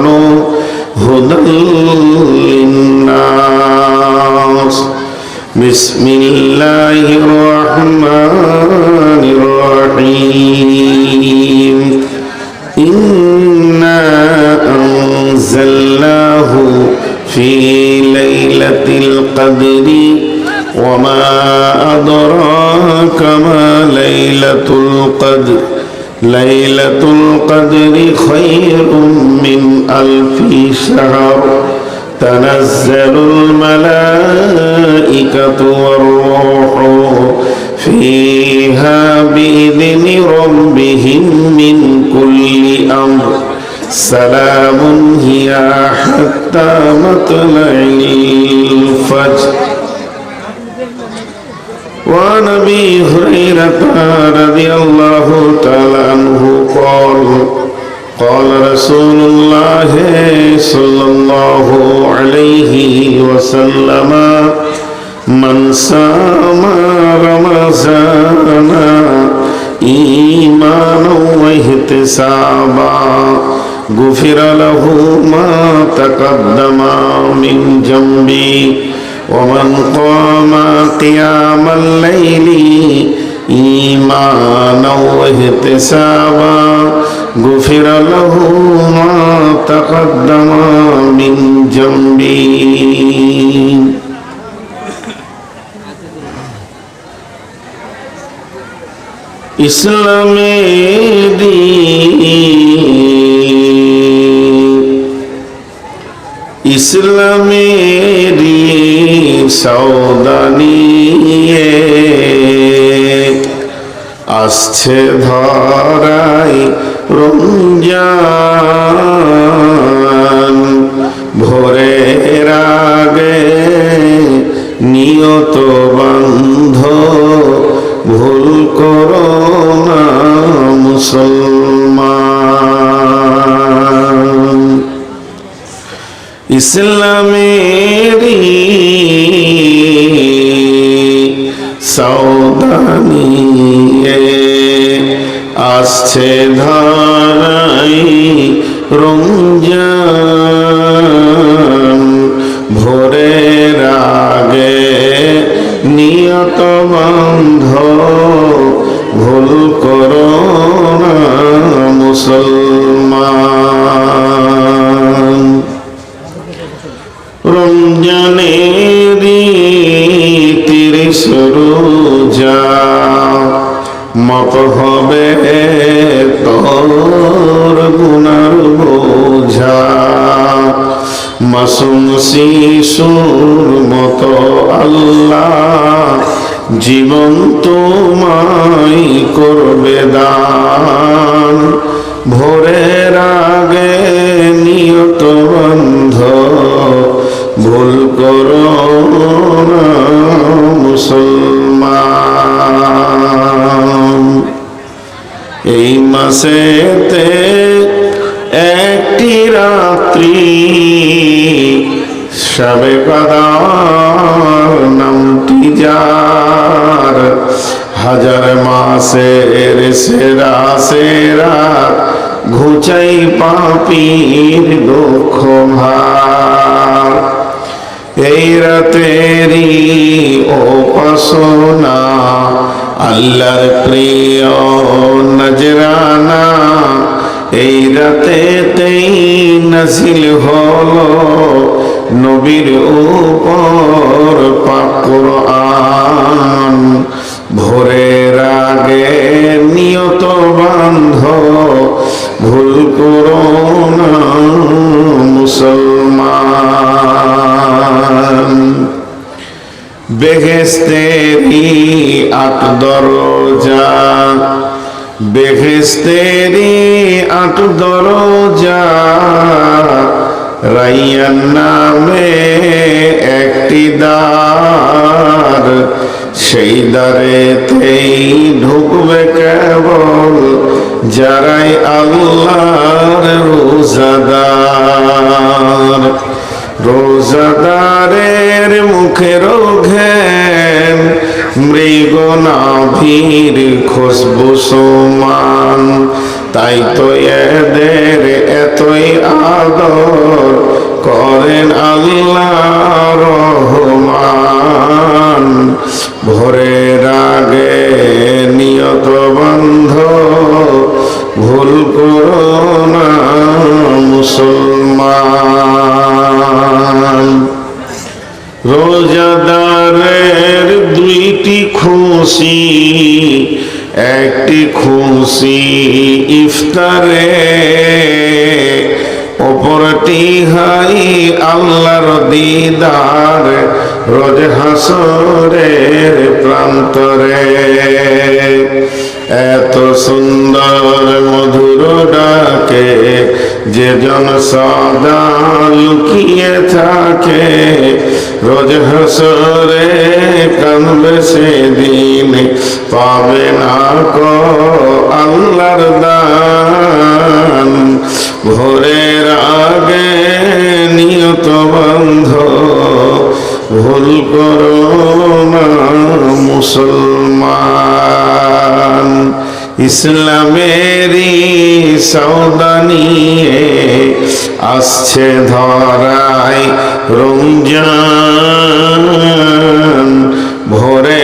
قالوا هدى للناس. بسم الله الرحمن الرحيم. إنا أنزلناه في ليلة القدر. وما أدراك ما ليلة القدر. লাইলাতুল কদরি খায়রুম মিন আলফি শাহর। তানাজ্জালুল মালাইকাতু ওয়ার রূহু ফিহা বিইذনি রাব্বিহিম মিন কুল্লি আমর। সালাম হিয়া হাত্তা মাতলাইল ফজর। وعن ابي هريره رضي الله تعالى عنه قال قال رسول الله صلى الله عليه وسلم من سام رمضان ايمانا واحتسابا غفر له ما تقدم من جنبه ومن قام قيام الليل إيمانا واحتسابا غفر له ما تقدم من جنبه ইসলামের সৌদানিয়ে আসছে ধরাই রমজান। ভোরের আগে নিয়ত বান্ধ ভুল করো না মুসলমান। ইসলামেরি সৌদানিয়ে আসছে ধারাই রমজান। ভোরের আগে নিয়ত রমজানের তিরিশ রোজা মত হবে তোর গুনার বোঝা। মাসুম শিশুর মতো আল্লাহ জীবন তোমায় করবে দান। এই মাসেতে একটি রাত্রি সবে কদার নামটি যার। হাজার মাসের সেরা সেরা ঘুচাই পাপির দুঃখ ভার। এই রাতেরই উপাসনা আল্লাহর প্রিয় নজরানা এই রাতেতেই নাসিল হলো নবীর উপর পাকুর আন ভোরের আগে বেহেস্তেরি আট দরজা বেহেস্তেরি আট দরজা, রাইয়ার নামে একটি দ্বার, সেই দ্বারেতেই ঢুকবে কেবল যারাই আল্লাহর রোজাদার। রোজাদারের মুখের ঘেন মৃগ নাভির খুশবু সমান। তাই তো এদের এতই আদর করেন আল্লাহ রহমান। রোজাদারের দুইটি খুশি একটি খুশি ইফতারে অপরটি হাই আল্লাহর দিদার রোজ হাসরের প্রান্তরে। এত সুন্দর মধুর ডাকে, যে জন সদা লুকিয়ে থাকে। রোজ হসরে কানবে সেদিন, পাবে না কো আল্লাহর ইসলামেরই সৌদা নিয়ে আসছে ধরায় রমজান ভোরে